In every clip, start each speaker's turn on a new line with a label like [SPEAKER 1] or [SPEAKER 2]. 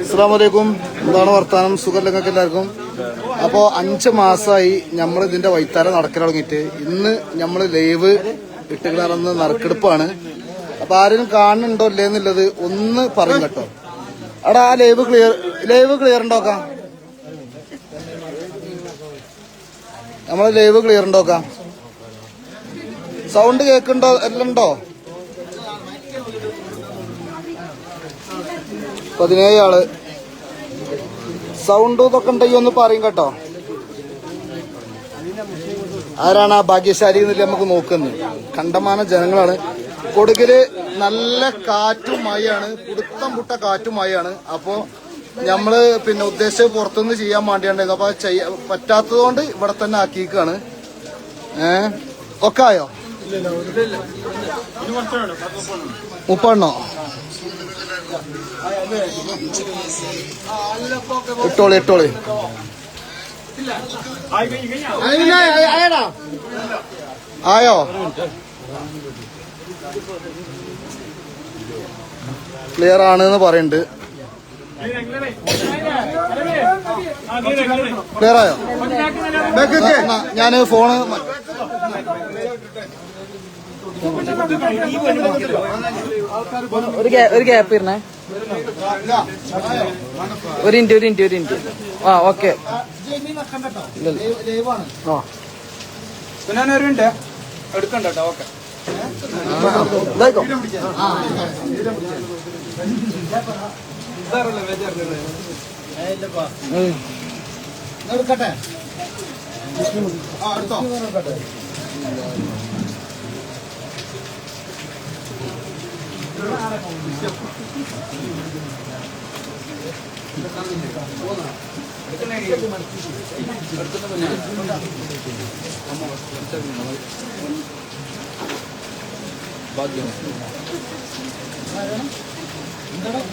[SPEAKER 1] അസ്സാമലൈക്കും എന്താണ് വർത്താനം? സുഖം നിങ്ങൾക്ക് എല്ലാവർക്കും? അപ്പോ അഞ്ച് മാസമായി നമ്മൾ ഇതിന്റെ വൈത്താര നടക്കൽ തുടങ്ങിയിട്ട്. ഇന്ന് നമ്മൾ ലൈവ് ഇട്ടുകിടന്ന നറുക്കെടുപ്പാണ്. അപ്പൊ ആരും കാണുന്നുണ്ടോ ഇല്ലേ എന്നുള്ളത് ഒന്ന് പറയും കേട്ടോ. അവിടെ ആ ലൈവ് ക്ലിയർ ലൈവ് ക്ലിയർ ഉണ്ടോക്കാം നമ്മളെ ലൈവ് ക്ലിയർ ഉണ്ടോക്കാം സൗണ്ട് കേക്കുണ്ടോ എല്ലാം ഉണ്ടോ? പതിനേഴ് ആൾ സൗണ്ട് ഇതൊക്കെ ഉണ്ടെങ്കിൽ ഒന്ന് പറയും കേട്ടോ. ആരാണ് ആ ഭാഗ്യശാലി എന്നില്ല നമുക്ക് നോക്കുന്നത്? കണ്ടമാന ജനങ്ങളാണ്. കൊടുക്കൽ നല്ല കാറ്റും മഴയാണ് പുടുത്തം പുട്ട കാറ്റും മഴയാണ് അപ്പോ നമ്മൾ പിന്നെ ഉദ്ദേശിച്ച് പുറത്തുനിന്ന് ചെയ്യാൻ വേണ്ടിയാണ്ടായിരുന്നു അപ്പൊ ചെയ്യ പറ്റാത്തത് കൊണ്ട് ഇവിടെ തന്നെ ആക്കിയേക്കാണ് ഏ? ഒക്കെ ആയോ? മുപ്പെണ്ണോ ഇട്ടോളി ഇട്ടോളി. ആയോ? ക്ലിയർ ആണ് എന്ന് പറയുന്നുണ്ട് ക്ലിയർ ആയോ ഞാൻ ഫോണ്
[SPEAKER 2] ഒരു ഗ്യാ- ഒരു ഗ്യാപ്പ് ഇരുന്നേ ഒരു ഇന്റ് ഒരു ഇന്റ് ഒരു ഇന്റ് ആ ഓക്കെ
[SPEAKER 3] എടുക്കണ്ട കേട്ടോ ഓക്കെ.
[SPEAKER 1] എടുക്കട്ടെ ആ എടുത്തോ.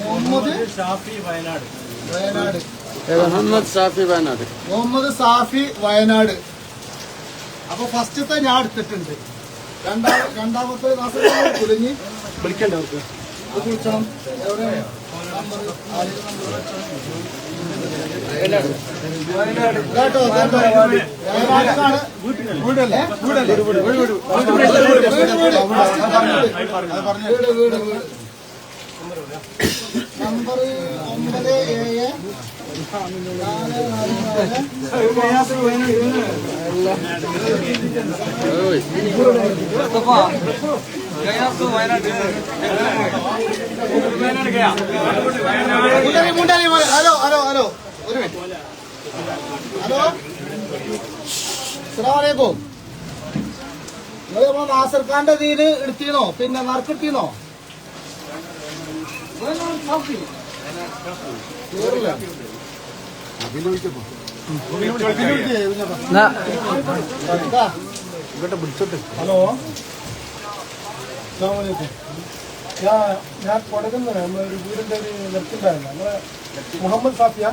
[SPEAKER 1] മുഹമ്മദ് ഷാഫി വയനാട്. വയനാട്.
[SPEAKER 2] മുഹമ്മദ് ഷാഫി വയനാട്.
[SPEAKER 1] മുഹമ്മദ് സാഫി വയനാട്. അപ്പൊ ഫസ്റ്റത്തെ ഞാൻ എടുത്തിട്ടുണ്ട്. രണ്ടാമത്തെ മാസം കുലുങ്ങി
[SPEAKER 3] വിളിക്കണ്ട അവർക്ക്.
[SPEAKER 1] കുളിച്ചണം. എവിടെയാണ് നമ്പർ വീട് വീട് വീട്. വീട് വീട് വീട്. വീട് വീട്. വീട് വീട് വീട് വീട്. നമ്പർ ഒമ്പത് ഏഴ് നാല് നാല് നാല് മുണ്ടരി. ഹലോ ഹലോ ഹലോ ഒരു മിനിറ്റ് ഹലോ അസ്സലാമലൈക്കും നിങ്ങൾ നമ്മളെ നാസർ ഖാന്റെ തീര് എടുത്തിരുന്നോ പിന്നെ
[SPEAKER 3] ഹലോ. ഞാൻ ഞാൻ കൊടുക്കുന്ന നമ്മളൊരു വീടിന്റെ ഒരു നമ്മളെ മുഹമ്മദ് സാഫിയ.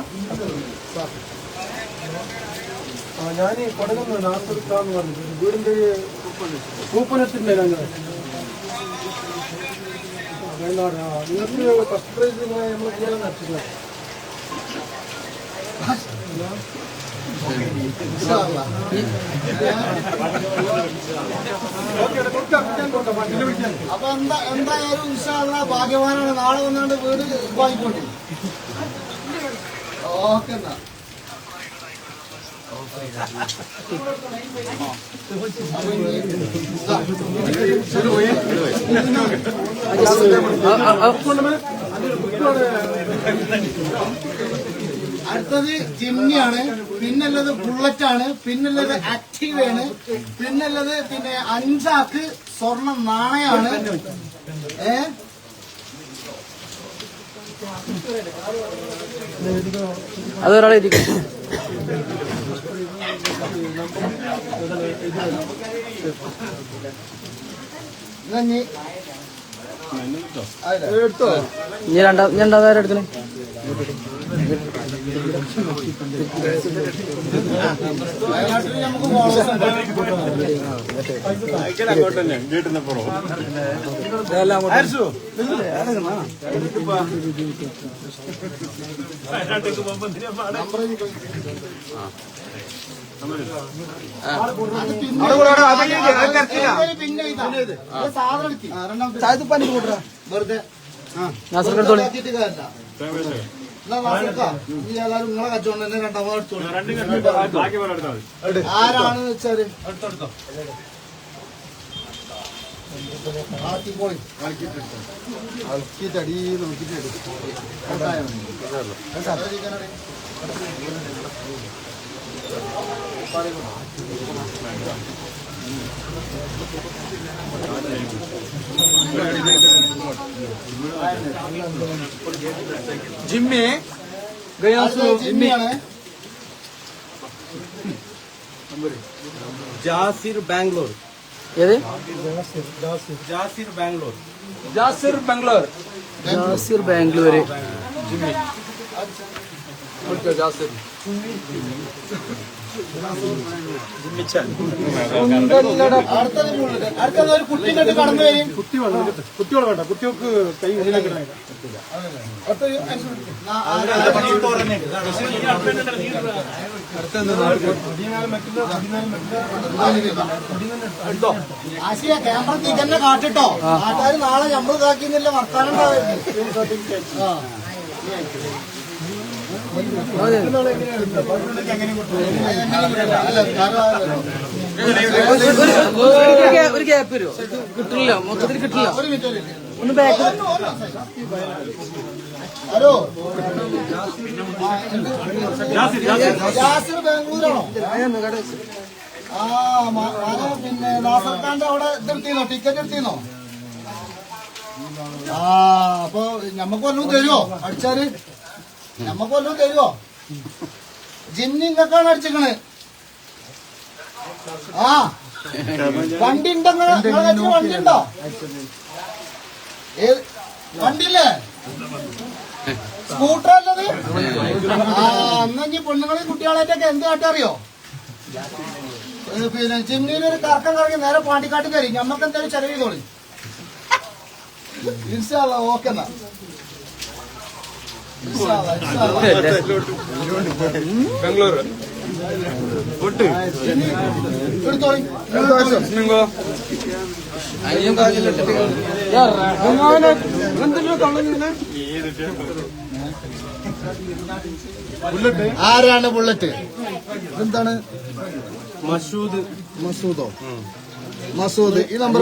[SPEAKER 3] ആ ഞാൻ നാസുർക്കാന്ന് പറഞ്ഞിട്ട് വീടിന്റെ കൂപ്പനത്തിന്റെ ഞങ്ങൾ
[SPEAKER 1] അപ്പൊ എന്താ എന്തായാലും ഇൻഷാള്ള ഭാഗ്യവാനാണ് നാളെ വന്നാണ്ട് വീട് വാങ്ങിക്കോട്ടെ ഓക്കെ എന്നാ. അടുത്തത് ജിമ്മിയാണ് ആണ് പിന്നുള്ളത് ആക്റ്റീവ് ആണ് പിന്നുള്ളത് പിന്നെ അഞ്ചാക്ക് സ്വർണ നാണയാണ്. ഏ?
[SPEAKER 2] അതൊരാളെ ഇരിക്കും
[SPEAKER 1] എടുത്തോ
[SPEAKER 2] ഇനി രണ്ടാം ഇനി രണ്ടാമതാരം എടുക്കണേ.
[SPEAKER 1] വയനാട്ടിൽ രണ്ടാമത്തെ വെറുതെ നിങ്ങളെ വെച്ചാൽ ആക്കിക്കോളി. ആക്കിയിട്ടടി നോക്കിട്ട്. കണ്ടായോ? കണ്ടാ?
[SPEAKER 2] ജിമ്മി
[SPEAKER 1] അത് ജിമ്മിയാണ്
[SPEAKER 4] ജാസിർ ബാംഗ്ലൂർ
[SPEAKER 2] ഏത്
[SPEAKER 4] ജാസിർ ബാംഗ്ലൂർ
[SPEAKER 2] ജാസിർ ബാംഗ്ലൂർ ജാസിർ ബാംഗ്ലൂര് ജാസിർ
[SPEAKER 1] അടുത്തത് ഒരു വരും ക്യാമറ കാട്ടിട്ടോ നാട്ടുകാർ നാളെ നമ്മൾ ഇതാക്കിന്നില്ല വർത്താനം ഉണ്ടാവും.
[SPEAKER 2] ഒരു ഗ്യാപ്പ് വരുമോ കിട്ടില്ല മൊത്തത്തിൽ കിട്ടില്ല. ഒന്ന് ബാക്ക്
[SPEAKER 1] ഹലോ ആ പിന്നെ അവിടെ ഇതെടുത്തീന്നോ ടിക്കറ്റ് എടുത്തീന്നോ ആ അപ്പൊ ഞമ്മക്ക് ഒന്നും തരുമോ അടിച്ചാൽ? ഞമ്മക്ക് വല്ലതും തരുവോ ജിന്നിങ്ങക്കാണ് അടിച്ചിക്കണ്. ആ. വണ്ടി ഉണ്ടെങ്കിൽ വണ്ടി ഉണ്ടോ വണ്ടില്ലേ? സ്കൂട്ടർ അല്ലത് ആ എന്നാ പെണ്ണുങ്ങളെ കുട്ടികളായിട്ടൊക്കെ എന്ത് കാട്ടറിയോ? പിന്നെ ചിമ്മിയിൽ ഒരു കറക്കം കറങ്ങി നേരെ പാണ്ടിക്കാട്ട് കയറി. നമ്മക്ക് എന്തായാലും ചെലവ് ചെയ്തോളി. ഇൻഷാല്ല ഓക്കെ എന്നാ എടുത്തോളി ആരാണ് ബുള്ളറ്റ്? എന്താണ്?
[SPEAKER 4] മസൂദ്
[SPEAKER 1] മസൂദോ മസൂദ് ഈ നമ്പർ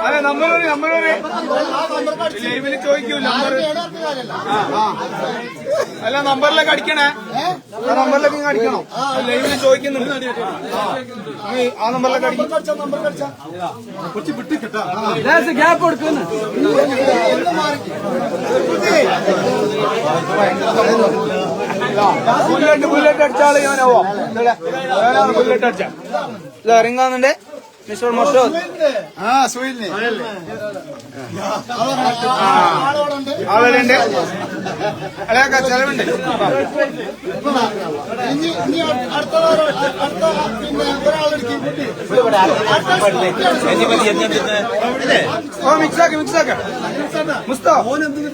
[SPEAKER 4] അതെ നമ്പർ നമ്പർ
[SPEAKER 1] ആ നമ്പർ കടിച്ചു
[SPEAKER 4] ലൈവിൽ ചോദിക്കൂ നമ്പർ
[SPEAKER 1] ആരും ഏടാത്ത കാര്യമല്ല
[SPEAKER 4] അല്ല നമ്പറിലൊക്കെ അടിക്കണേ ആ നമ്പറിലേക്ക് ഇങ്ങ് അടിക്കണം ലൈവിൽ ചോദിക്കുന്നുണ്ട് ആ നമ്പറിലേക്ക് അടിക്കും
[SPEAKER 3] വിട്ട് കിട്ടാ
[SPEAKER 2] ഗ്യാപ്പ് കൊടുക്കുന്നു
[SPEAKER 1] മാറി
[SPEAKER 4] ബുള്ളറ്റ് ബുള്ളറ്റ് അടിച്ചാൾ ബുള്ളറ്റ് അടിച്ച. ഇത് ഇറങ്ങാന്നുണ്ട് മിസ്റ്റർ മഷൂദ് ആ സുഹൈലിന്. ആളുണ്ട് ചെലവുണ്ട്. ഓ മിക്സ് ആക്കി മിക്സ് ആക്ക. മുസ്തോ ഓൻ അലവിയാ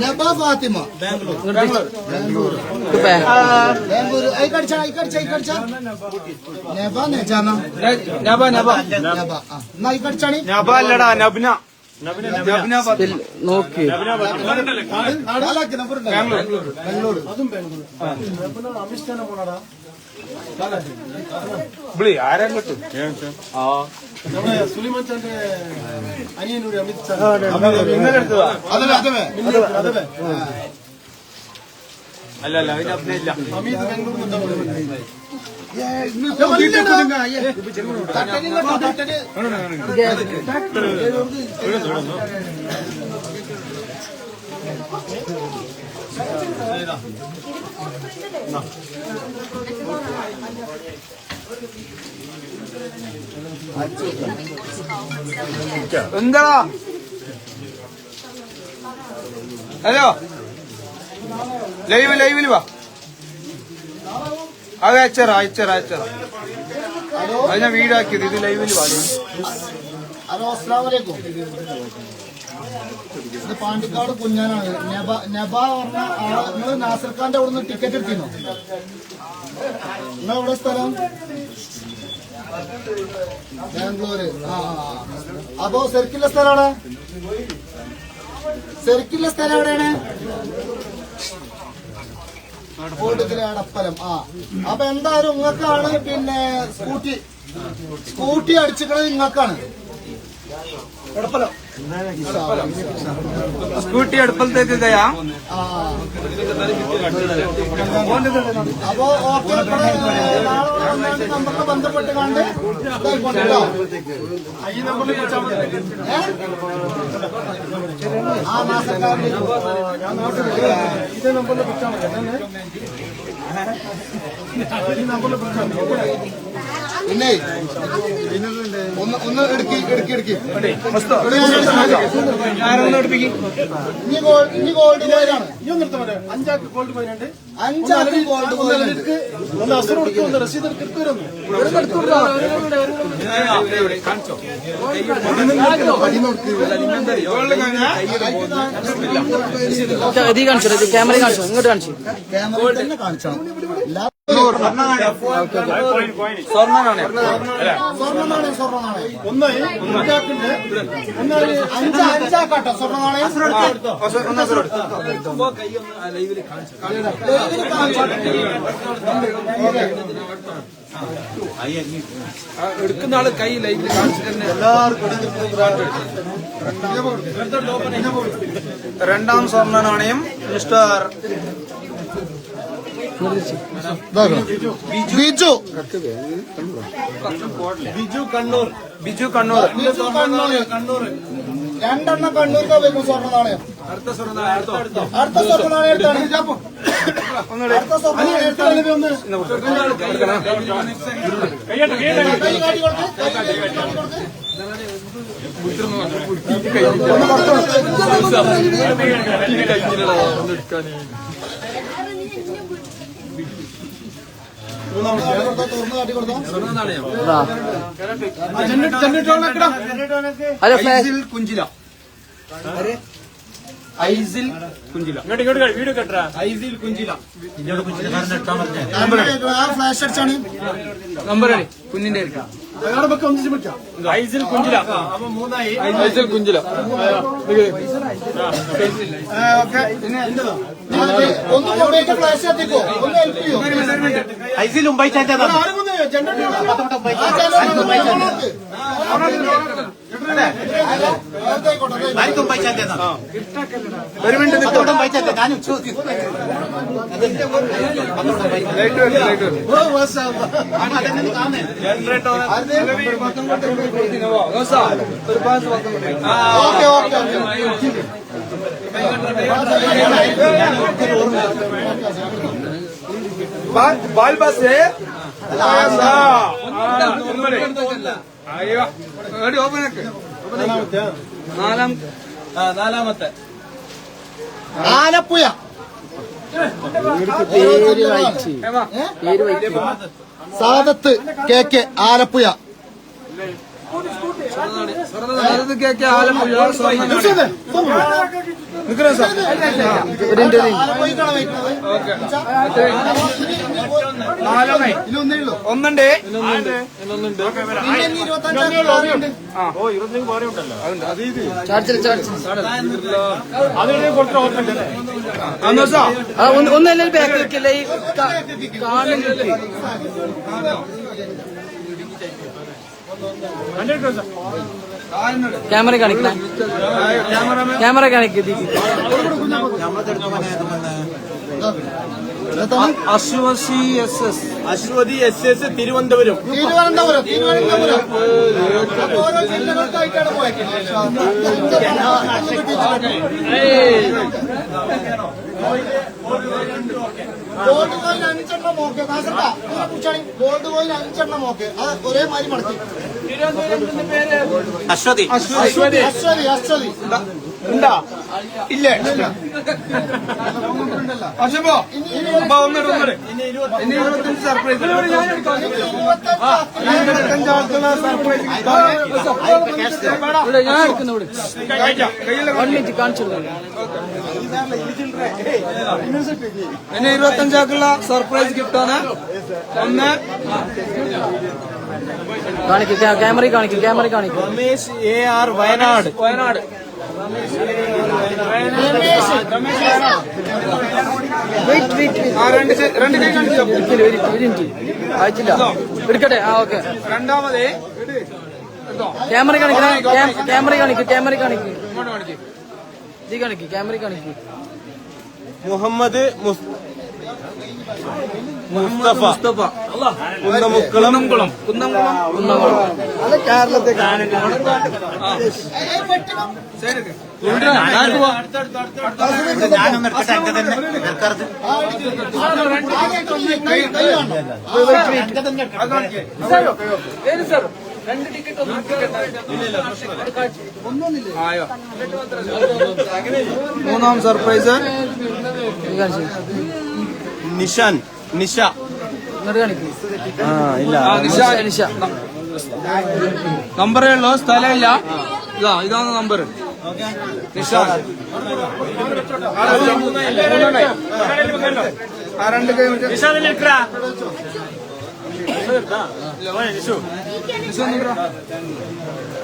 [SPEAKER 1] നബ ഫാത്തിമ. ബാംഗ്ലൂർ. ബാംഗ്ലൂർ. ഐ കടിച്ച ഐ കടിച്ച ഐ കടിച്ച. നബ നെജാന.
[SPEAKER 4] നബ നബ.
[SPEAKER 1] നബ നബ എന്നാ ഐ കടിച്ചാണി?
[SPEAKER 4] നബ അല്ലടാ നബ്ന.
[SPEAKER 2] നോക്കി.
[SPEAKER 4] വിളി ആരാ കിട്ടും
[SPEAKER 3] നമ്മുടെ സുലിമാൻ ചാന്റെ അനിയനൂടെ അമിത്
[SPEAKER 4] എടുത്തതാ.
[SPEAKER 1] അതല്ലേ അതല്ലേ?
[SPEAKER 3] അതല്ലേ
[SPEAKER 4] അല്ല അല്ല
[SPEAKER 3] അമിത്
[SPEAKER 4] ഹലോ? ലൈവ് ലൈവിൽ വാ. അത് അയച്ചറ അയച്ചറ അയച്ചറ അത് ഞാൻ വീടാക്കിയത് ഇത് ലൈവിൽ വാ
[SPEAKER 1] ഹലോ ഇത് പാണ്ടിക്കാട് കുഞ്ഞാനാണ്. നബ നബ പറഞ്ഞ ആൾ. നിങ്ങൾ നാസർ ഖാന്റെ അവിടെ നിന്ന് ടിക്കറ്റ് എടുത്തിരുന്നോ? നിങ്ങൾ എവിടെ സ്ഥലം? ബാംഗ്ലൂര്. ആ. അപ്പോ ശരിക്കുള്ള സ്ഥലം എവിടെ? ശരിക്കുള്ള സ്ഥലം എവിടെയാണ്? കോട്ടത്തിലെ അടപ്പലം ആ. അപ്പൊ എന്തായാലും നിങ്ങൾക്കാണ് പിന്നെ സ്കൂട്ടി. സ്കൂട്ടി അടിച്ചിട്ടുള്ളത് നിങ്ങൾക്കാണ്
[SPEAKER 4] സ്കൂട്ടി അടുപ്പലത്തേക്ക് കയാ
[SPEAKER 1] അപ്പോ ഓക്കെ നമുക്ക് ബന്ധപ്പെട്ട് കണ്ട്
[SPEAKER 3] ഈ നമ്പറിൽ?
[SPEAKER 1] ആ
[SPEAKER 3] നാട്ടിൽ ഇതേ നമ്പറിൽ വിളിച്ചാൽ മതി. ഈ നമ്പറിൽ മതി.
[SPEAKER 1] പിന്നെ? ഒന്ന് ഒന്ന് എടുക്കി എടുക്കി ഇനി ഗോൾഡ് ഇനി ഗോൾഡ് കോയിനാണ്
[SPEAKER 3] ഇനി മതി അഞ്ചാക്ക് ഗോൾഡ് കോയിൻ
[SPEAKER 1] അഞ്ചാറ് ഗോൾഡ്
[SPEAKER 2] ഇത് കാണിച്ചു ക്യാമറ കാണിച്ചു ഇങ്ങോട്ട് കാണിച്ചു
[SPEAKER 1] ക്യാമറ തന്നെ കാണിച്ചണം എല്ലാ
[SPEAKER 4] സ്വർണനാണ്
[SPEAKER 1] സ്വർണ നാണയം സ്വർണ നാണയം
[SPEAKER 3] ഒന്ന് അഞ്ചാക്കുണ്ട് ഒന്ന്
[SPEAKER 1] അഞ്ച് അഞ്ചാക്കാട്ടോ
[SPEAKER 2] എടുക്കുന്ന ആൾ കൈ ലൈവിൽ കാണിച്ചിട്ട്
[SPEAKER 4] രണ്ടാം സ്വർണ നാണയം മിസ്റ്റർ
[SPEAKER 1] ബിജു.
[SPEAKER 3] ബിജു കണ്ണൂർ.
[SPEAKER 4] ബിജു കണ്ണൂർ.
[SPEAKER 1] കണ്ണൂർ. രണ്ടെണ്ണം കണ്ണൂർക്കാ വരുന്നു സ്വർണ നാണയം അടുത്ത സ്വർണ നാണയം എടുത്താണ് അടുത്ത സ്വർണ നാണയം എടുത്താണ്
[SPEAKER 3] ഒന്ന്
[SPEAKER 1] കൈ കാട്ടി കൊടുക്ക് കൈ കാട്ടി കൊടുക്ക് തുറന്ന് കാട്ടി കൊടുത്തോ
[SPEAKER 3] ജനറേറ്റർ ജനറേറ്റർ
[SPEAKER 2] അല്ല കുഞ്ചില
[SPEAKER 4] ഐസിൽ കുഞ്ചില. വീഡിയോ കെട്ടാ ഐസിൽ കുഞ്ചില.
[SPEAKER 1] ഫ്ലാഷ് അടിച്ചാണ്
[SPEAKER 2] നമ്പർ കുഞ്ഞിന്റെ
[SPEAKER 4] ഐസിൽ കുഞ്ചില
[SPEAKER 3] ഐസിൽ
[SPEAKER 2] കുഞ്ചില
[SPEAKER 4] പിന്നെ എന്റേതോ
[SPEAKER 1] ഒന്ന് കൊണ്ടുപോയിട്ട് ഫ്ലാഷ് കത്തിക്കോ ഒന്ന് ഹെൽപ്പ് ചെയ്യോ?
[SPEAKER 4] ഐസിൽ മുംബൈ ചാറ്റാ
[SPEAKER 3] ആരും ജനറേറ്റർ
[SPEAKER 1] ആ ചാനൽ ഒന്ന് ഓണാക്ക്. അതായിക്കോട്ടെ, അതായിക്കോട്ടെ.
[SPEAKER 4] ഒരു മിനിറ്റ് നിൽക്കും ലൈറ്റ് വരും ലൈറ്റ് വരും ഒരു പാസ്
[SPEAKER 1] ഓക്കെ ഓക്കെ ഓക്കെ
[SPEAKER 4] ബാൽ ബസ് അയ്യോ നാലാം നാലാമത്തെ
[SPEAKER 1] ആലപ്പുഴ
[SPEAKER 2] സാദത്ത്
[SPEAKER 4] കെ
[SPEAKER 2] കെ വായിച്ച്
[SPEAKER 1] സാദത്ത് കെ കെ ആലപ്പുഴ.
[SPEAKER 4] നിൽക്കുന്ന സാർ. ഒന്നുണ്ട്.
[SPEAKER 2] ഒന്നല്ലേ ബാക്ക് വെക്കല്ലേ? ഈ കാണുന്നില്ല
[SPEAKER 5] ക്യാമറ കാണിക്കണേ. ക്യാമറ കാണിക്ക്
[SPEAKER 4] അശ്വസി S S. Ashwathi S S Thiruvananthapuram.
[SPEAKER 1] Thiruvananthapuram Thiruvananthapuram. Gold coin അഞ്ചെണ്ണം ഓക്കെ കാസർഗോഡ്. ഇതിനെ കുറിച്ചാണ് ഗോൾഡ് കോയിൻ അഞ്ചെണ്ണം ഓക്കെ അത് ഒരേ മാതിരി മടക്കി
[SPEAKER 4] അശ്വതി.
[SPEAKER 1] അശ്വതി. അശ്വതി അശ്വതി.
[SPEAKER 4] ഉണ്ടാ? ഇല്ലേ? അശുഭോ ഒന്നിട്ട് ഒന്നിട്ട് ഇനി ഇരുപത്തഞ്ച് സർപ്രൈസ് ഇരുപത്തഞ്ച് ആൾക്കുള്ള സർപ്രൈസ്
[SPEAKER 5] ഇവിടെ ഞാൻ എടുക്കുന്ന ഇവിടെ.
[SPEAKER 4] കയ്യിലെ
[SPEAKER 5] വൺ മിനിറ്റ് കാണിച്ചു
[SPEAKER 4] ഇനി ഇരുപത്തഞ്ചാക്കുള്ള സർപ്രൈസ് ഗിഫ്റ്റാണ് ഒന്ന്.
[SPEAKER 5] കാണിക്കും ക്യാമറ കാണിക്കും ക്യാമറ കാണിക്കും.
[SPEAKER 4] Ramesh A R Wayanad. Wayanad.
[SPEAKER 5] അയച്ചില്ല എടുക്കട്ടെ ആ ഓക്കെ
[SPEAKER 4] രണ്ടാമത്
[SPEAKER 5] ക്യാമറ കാണിക്കണേ ക്യാമറ കാണിക്കും ക്യാമറ കാണിക്ക് ഇത് കാണിക്കും ക്യാമറ കാണിക്കും
[SPEAKER 4] മുഹമ്മദ് മുസ്- മുസ്തഫ മുസ്തഫ കുന്നമുക്കുളം കുന്നംകുളം കുന്നംകുളം കേരളത്തെ ആയോ മൂന്നാം സർപ്രൈസ്
[SPEAKER 5] കാണിച്ചു
[SPEAKER 4] നിഷാൻ നിഷ.
[SPEAKER 5] ഇങ്ങോട്ട് കാണിക്കും
[SPEAKER 4] ആ ഇല്ല
[SPEAKER 5] നിഷ. നിഷ.
[SPEAKER 4] നമ്പറേ ഉള്ളൂ? സ്ഥലമില്ല. ഇതാ ഇതാണ് നമ്പർ നിഷാൻ രണ്ട് കൈ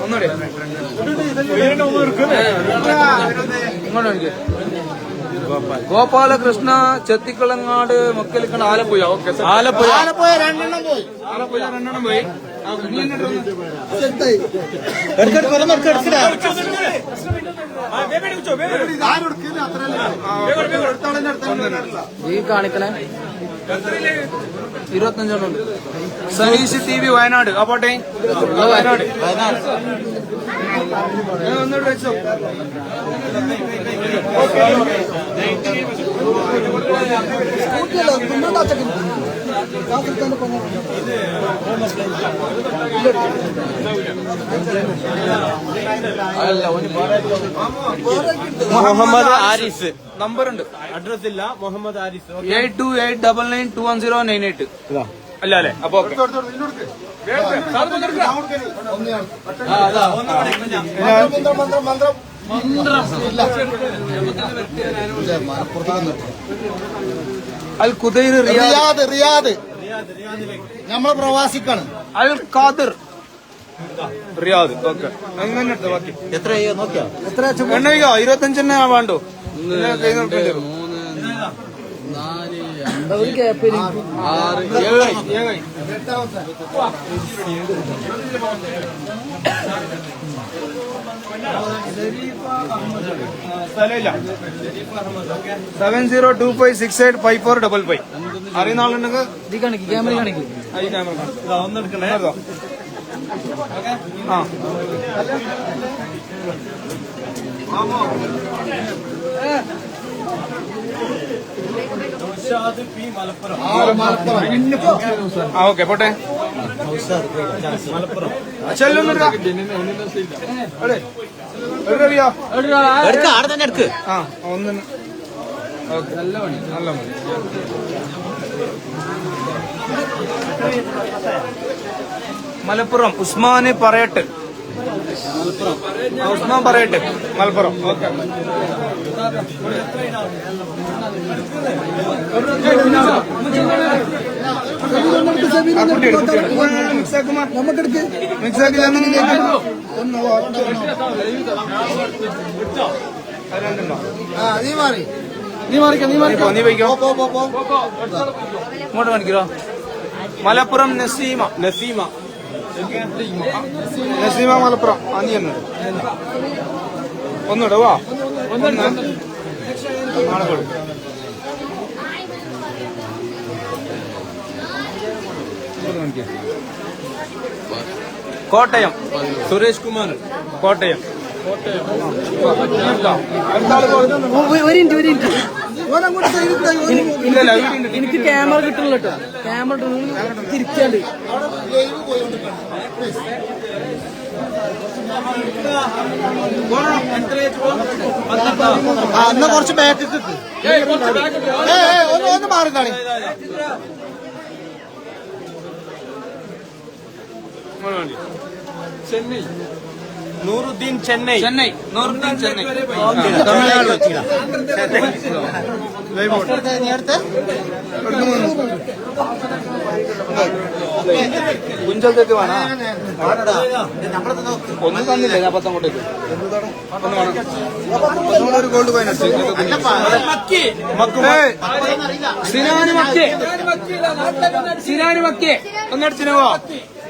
[SPEAKER 4] ഒന്നുകൂടി
[SPEAKER 5] ഇങ്ങോട്ട്
[SPEAKER 4] ഗോപാലകൃഷ്ണ ചെത്തിക്കുളങ്ങാട് മക്കലിക്കണ ആലപ്പുഴ. ഓക്കെ ആലപ്പുഴ.
[SPEAKER 1] ആലപ്പുഴ രണ്ടെണ്ണം പോയി.
[SPEAKER 4] ആലപ്പുഴ രണ്ടെണ്ണം പോയി.
[SPEAKER 5] ഈ കാണിക്കണേ?
[SPEAKER 4] ഇരുപത്തഞ്ചെണ്ണം ഉണ്ട്. Saneesh T V Wayanad. ആ പോട്ടെ. വയനാട്. ഒന്നുകൂടി വെച്ചോ. മുഹമ്മദ് ആരിസ് നമ്പർ ഉണ്ട് അഡ്രസ് ഇല്ല Muhammad Aris eight two eight double nine two one zero nine eight. അല്ല അല്ലേ? അപ്പൊ
[SPEAKER 1] മന്ത്രം മന്ത്രം മന്ത്രം.
[SPEAKER 4] Al Khudair Riyadh.
[SPEAKER 1] Riyadh Riyadh. നമ്മളെ പ്രവാസിക്കാണ്.
[SPEAKER 4] Al Khadir. Riyadh okay. അങ്ങനെ ബാക്കി. എത്ര നോക്കിയോ. എണ്ണയോ ഇരുപത്തഞ്ചെണ്ണ വേണ്ടോ പിന്നെ കൈ നോക്കേണ്ടി വരും.
[SPEAKER 5] ഒരു ക്യാപ്പ്
[SPEAKER 4] ആറ് സ്ഥലമില്ല seven zero two five six eight five four double five അറിയുന്ന ആളുണ്ടെങ്കിൽ ഒന്നെടുക്കണേ ആ ആ ഓക്കെ പോട്ടെ. ചെല്ലുന്നില്ല അറിയോ ആ ഒന്നിന് നല്ല നല്ല മലപ്പുറം ഉസ്മാന് പറയട്ട്. ഉസ്മാൻ പറയട്ടെ. മലപ്പുറം. ഓക്കെ.
[SPEAKER 1] നീ മാറി
[SPEAKER 5] നീ മാറിക്കോ നീ മാറിക്കോ
[SPEAKER 4] ഇങ്ങോട്ട് കാണിക്കോ മലപ്പുറം നസീമ. നസീമ. നസീമ മലപ്പുറം ആ എന്നത് ഒന്ന് ഒന്നിട വാ ഒന്ന് കോട്ടയം
[SPEAKER 2] സുരേഷ് കുമാർ
[SPEAKER 4] കോട്ടയം
[SPEAKER 5] ഒരു മിനിറ്റ് ഒരു മിനിറ്റ്
[SPEAKER 4] ഇല്ലല്ല
[SPEAKER 5] എനിക്ക് ക്യാമറ കിട്ടില്ല കേട്ടോ. ക്യാമറ തിരിച്ചാണ്ട്
[SPEAKER 1] എന്നാ കുറച്ച് ബാക്ക് ഒന്ന് ഒന്ന് നാളെ
[SPEAKER 2] ചെന്നൈ
[SPEAKER 4] നൂറുദ്ദീൻ ചെന്നൈ.
[SPEAKER 2] ചെന്നൈ. നൂറുദ്ദീൻ ചെന്നൈ.
[SPEAKER 4] കുഞ്ചലത്തേക്ക് വേണോ? ഒന്നും തന്നില്ലേ. ഞാൻ കൊണ്ടേക്ക് ഒരു ഗോൾഡ് കോയിൻ സിനാന് മക്കേ. സിനാന് മക്കേ ഒന്നടിച്ചിനോ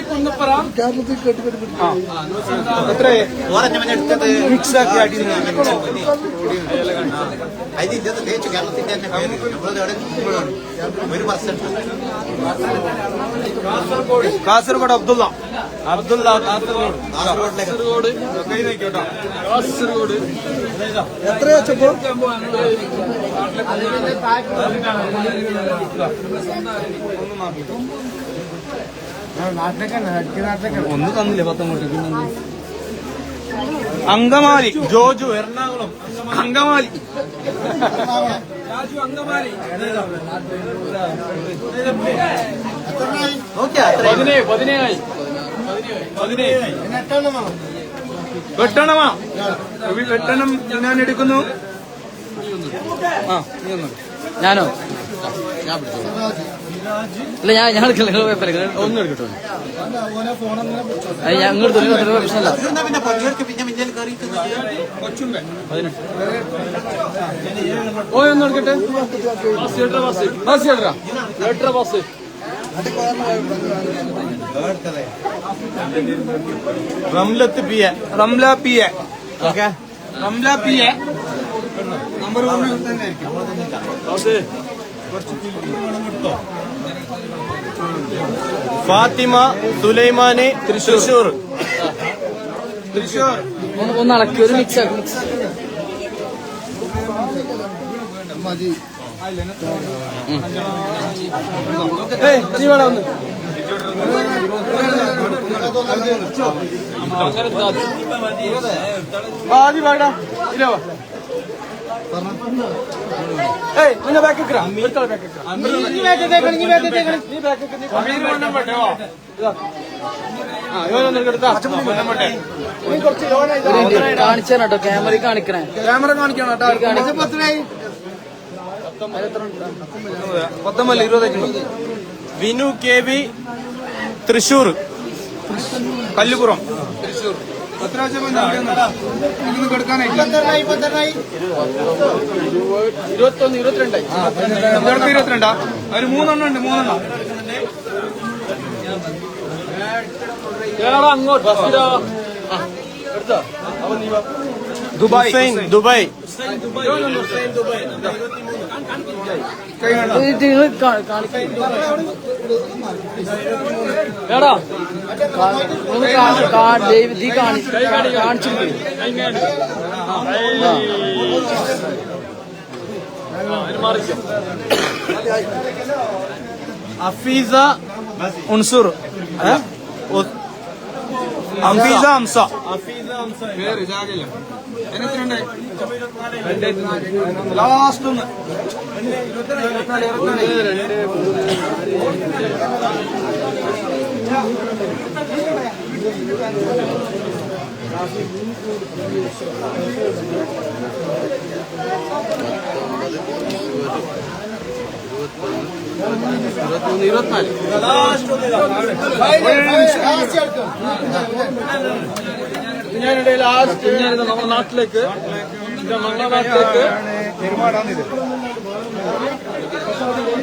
[SPEAKER 4] കുന്നപ്പുറം
[SPEAKER 6] പെർസെന്റ്
[SPEAKER 4] കാസർഗോഡ്. അബ്ദുള്ള. അബ്ദുള്ള കാസർഗോഡ്. കാസർഗോഡ്.
[SPEAKER 2] കാസർഗോഡ്.
[SPEAKER 3] എത്ര വെച്ചപ്പോ?
[SPEAKER 4] ഒന്ന് തന്നില്ലേ പത്തങ്ങോട്ട് അങ്കമാലി ജോജു എറണാകുളം അങ്കമാലി.
[SPEAKER 2] രാജു അങ്കമാലി.
[SPEAKER 6] നോക്കിയാ
[SPEAKER 2] പതിനേഴ് പതിനേഴായി.
[SPEAKER 4] വെട്ടണമാ വെട്ടണം ഞാൻ എടുക്കുന്നു. ആ നീ ഞാൻ
[SPEAKER 5] ഞാനോ ഇല്ല ഞാൻ ഞാൻ എടുക്കില്ല നിങ്ങൾ കുഴപ്പമില്ല
[SPEAKER 4] ഒന്നും എടുക്കട്ടോ.
[SPEAKER 5] ഞാൻ ഇങ്ങോട്ട് അത്ര പ്രശ്നമല്ല.
[SPEAKER 2] ഓ ഒന്ന് എടുക്കട്ടെ. ബസ് എത്ര bus bus
[SPEAKER 4] Ramlath P A. Ramla P A. Okay. Ramla P A. Number one തന്നെ ആയിരിക്കും. ഫാത്തിമ സുലൈമാനെ തൃശൂർ തൃശൂർ
[SPEAKER 5] ഒന്ന് വേണ്ട അളക്കി ഒരു മിക്സ് മിക്സ്
[SPEAKER 4] വേണം
[SPEAKER 5] ക്യാമറ കാണിക്കണേ.
[SPEAKER 4] ക്യാമറ കാണിക്കണം കേട്ടോ. പത്തൊമ്പത് വിനു കെ വി തൃശൂർ കല്ലുപുറം. തൃശൂർ എത്ര ഇതൊന്നും കെടുക്കാനായിട്ടില്ല.
[SPEAKER 5] ഇരുപത്തൊന്ന് ഇരുപത്തിരണ്ടായി.
[SPEAKER 4] ഇവിടുത്തെ ഇരുപത്തിരണ്ടാ? ഒരു മൂന്നെണ്ണം ഉണ്ട് മൂന്നെണ്ണം.
[SPEAKER 2] അങ്ങോട്ട് അങ്ങോട്ട് എടുത്തോ? അപ്പൊ
[SPEAKER 4] ദുബായ് ദുബായ്
[SPEAKER 5] നിങ്ങൾ കാണിക്കണം
[SPEAKER 2] എടാ.
[SPEAKER 5] ഒന്ന് കാ- കാ- ദൈവം ഈ കാണി കാണിച്ചിട്ട്
[SPEAKER 4] അഫീസ ഉൻസുർ ഏ? ഒ- അഫീസ ഹംസ പേര് ജാഗില്ല ലാസ്റ്റ് ഒന്ന്
[SPEAKER 2] ഇരുപത്തിനാല്
[SPEAKER 4] ഞാനിടയിൽ ലാസ്റ്റ് നമ്മുടെ നാട്ടിലേക്ക് ഇത് നമ്മുടെ നാട്ടിലേക്ക്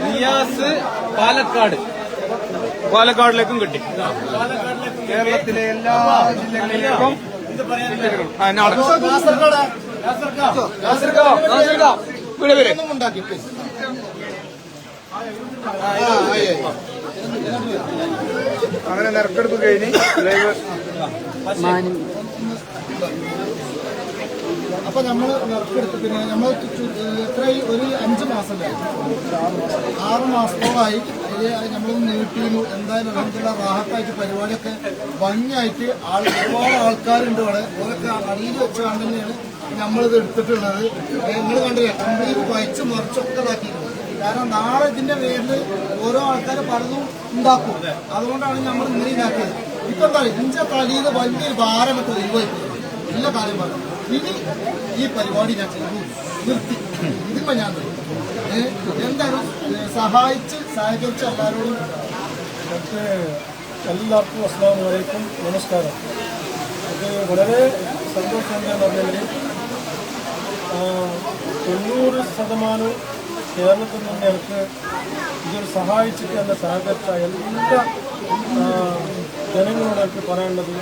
[SPEAKER 4] റിയാസ് പാലക്കാട്. പാലക്കാടിലേക്കും കിട്ടി. കേരളത്തിലെ എല്ലാ ജില്ലകളിലേക്കും ആ, നാളെ. ഇവിടെ വരെ.
[SPEAKER 1] ഒന്നും ഉണ്ടാക്കി please.
[SPEAKER 4] അങ്ങനെ നറുക്കെടുപ്പ് കഴിഞ്ഞ് ലൈവ്
[SPEAKER 1] അപ്പൊ നമ്മൾ നറുക്കെടുത്ത് പിന്നെ നമ്മൾ എത്ര ഒരു അഞ്ച് മാസമല്ലേ? ആറ് മാസത്തോളമായി നമ്മൾ നീട്ടിയിരുന്നു എന്തായാലും അലഹദില്ല റാഹത്തായിട്ട് പരിപാടിയൊക്കെ ഭംഗിയായിട്ട് ആൾ ഒരുപാട് ആൾക്കാരുണ്ട് ഇവിടെ. ഓരൊക്കെ അടിയിൽ വെച്ച് കണ്ട് തന്നെയാണ് നമ്മളിത് എടുത്തിട്ടുള്ളത്. നിങ്ങൾ കണ്ടില്ല? കംപ്ലീറ്റ് വായിച്ച് മറിച്ചൊക്കെ ഇതാക്കിയിട്ടുണ്ട്. കാരണം നാളെ ഇതിന്റെ പേരിൽ ഓരോ ആൾക്കാർ പലതും ഉണ്ടാക്കും. അതുകൊണ്ടാണ് നമ്മൾ ഇങ്ങനെ ഇതാക്കിയത്. ഇപ്പൊ എന്താ ഇഞ്ച തലയിൽ വലിയൊരു ഭാരമൊക്കെ ഒഴിവാക്കി എല്ലാ കാര്യം പറഞ്ഞു ഇനി ഈ പരിപാടി ഞാൻ ചെയ്തു. നിർത്തി. ഇതിപ്പോ ഞാൻ എന്തായാലും സഹായിച്ച് സഹകരിച്ച എല്ലാവരോടും
[SPEAKER 3] എല്ലാവർക്കും അസ്സാം വലൈക്കും നമസ്കാരം. അത് വളരെ സന്തോഷം എന്താണെന്ന് പറഞ്ഞാൽ തൊണ്ണൂറ് ശതമാനം കേരളത്തിൽ നിന്ന് എനിക്ക് ഇതൊരു സഹായിച്ചിട്ട് എന്നെ സഹകരിച്ച എല്ലാ ജനങ്ങളോട് എനിക്ക് പറയാനുള്ളത്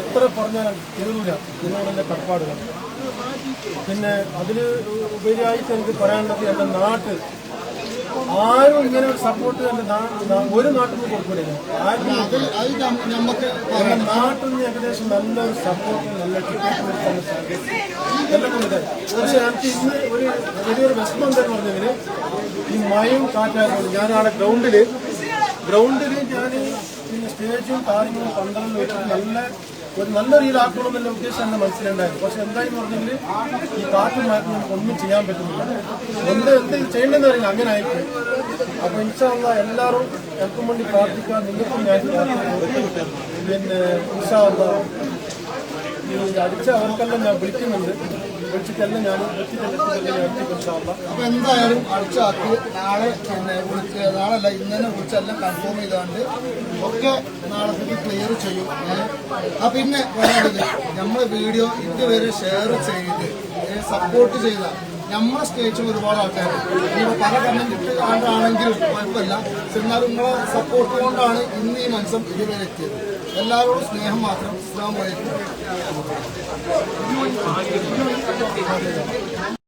[SPEAKER 3] എത്ര പറഞ്ഞാൽ തീരൂല. ജനങ്ങളുടെ എന്റെ കടപ്പാടുകൾ. പിന്നെ അതിൽ ഉപരിയായിട്ട് എനിക്ക് പറയാനുള്ളത് എന്റെ നാട്ടിൽ ആരും ഇങ്ങനെ ഒരു സപ്പോർട്ട് ഒരു നാട്ടിൽ നിന്ന് നമ്മുടെ നാട്ടിൽ നിന്ന് ഏകദേശം നല്ലൊരു സപ്പോർട്ട് നല്ല ടിക്കറ്റ് എല്ലാം കൊണ്ട് പക്ഷെ എനിക്ക് ഇന്ന് ഒരു വലിയൊരു വിഷമം എന്താന്ന് പറഞ്ഞെങ്കിൽ ഈ മഴയും കാറ്റായതുകൊണ്ട് ഞാൻ ആടെ ഗ്രൗണ്ടിൽ ഗ്രൗണ്ടിൽ ഞാൻ പിന്നെ സ്റ്റേജും കാര്യങ്ങളും പന്ത്രണ്ട് വെച്ചിട്ട് നല്ല ഒരു നല്ല രീതിയിലാക്കണം എന്നുള്ള ഉദ്ദേശം എന്റെ മനസ്സിലുണ്ടായിരുന്നു. പക്ഷെ എന്തായെന്ന് പറഞ്ഞെങ്കിൽ ഈ കാറ്റും മാറ്റി നമുക്ക് ഒന്നും ചെയ്യാൻ പറ്റുന്നില്ല. എന്ത് എന്ത് ചെയ്യേണ്ടതെന്ന് അറിയില്ല. അങ്ങനെ ആയിട്ട് അപ്പൊ ഇൻഷാല്ല എല്ലാവരും എനിക്കും വേണ്ടി പ്രാർത്ഥിക്കാൻ നിങ്ങൾക്കും ഞാൻ പിന്നെ ഇൻഷാള്ള ഈ അടിച്ച അവർക്കെല്ലാം ഞാൻ വിളിക്കുന്നുണ്ട്. വിളിച്ചിട്ടെല്ലാം ഞാൻ
[SPEAKER 1] അപ്പൊ എന്തായാലും അടിച്ചാക്കി. നാളെ പിന്നെ വിളിച്ച് നാളെ അല്ല ഇന്നലെ വിളിച്ചെല്ലാം കൺഫേം ചെയ്തുകൊണ്ട് ഒക്കെ നാളത്തേക്ക് ക്ലിയർ ചെയ്യും. ആ പിന്നെ പറയുന്നത് നമ്മളെ വീഡിയോ ഇതുവരെ ഷെയർ ചെയ്ത് സപ്പോർട്ട് ചെയ്ത നമ്മളെ സ്റ്റേജിൽ ഒരുപാട് ആൾക്കാർ ഇനിയിപ്പോൾ പല കണ്ണും ഇട്ട് ആണെങ്കിലും കുഴപ്പമില്ല എന്നാലും നിങ്ങളെ സപ്പോർട്ട് കൊണ്ടാണ് ഇന്ന് ഈ മത്സരം ഇതുവരെ എത്തിയത്. എല്ലാവരോടും സ്നേഹം മാത്രം ഇസ്ലാം വലൈക്കും